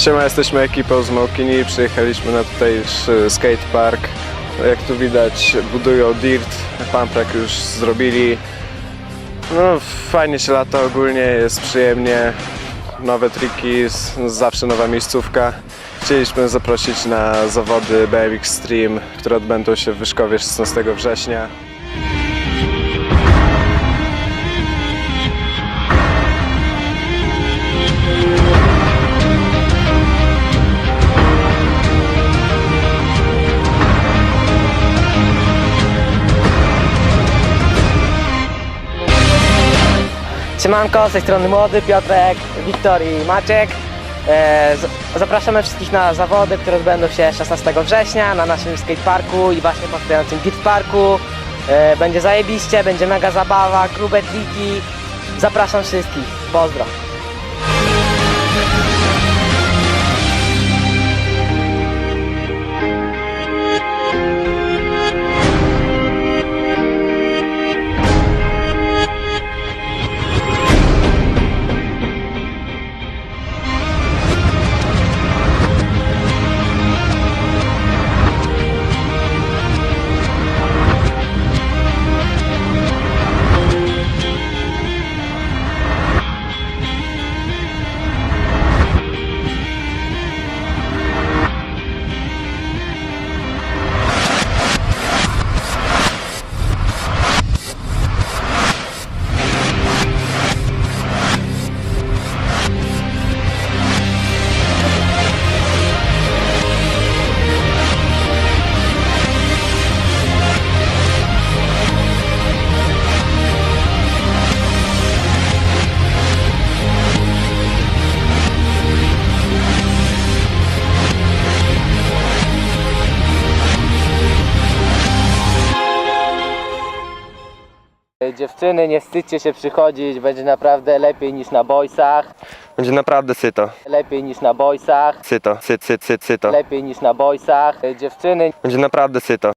Siema, jesteśmy ekipą z Małkini, przyjechaliśmy na tutejszy skatepark. Jak tu widać budują dirt, pumprek już zrobili. No fajnie się lata ogólnie, jest przyjemnie, nowe triki, zawsze nowa miejscówka. Chcieliśmy zaprosić na zawody BMX Stream, które odbędą się w Wyszkowie 16 września. Siemanko, z tej strony Młody, Piotrek, Wiktor i Maciek. E, Zapraszamy wszystkich na zawody, które odbędą się 16 września na naszym skateparku i właśnie powstającym Git Parku. E, Będzie zajebiście, będzie mega zabawa, grube triki. Zapraszam wszystkich. Pozdro. Dziewczyny, nie wstydźcie się przychodzić, będzie naprawdę lepiej niż na boysach. Będzie naprawdę syto, Lepiej niż na boysach. syto, syt, syt, syt, syto. Lepiej niż na boysach. Dziewczyny, Będzie naprawdę syto.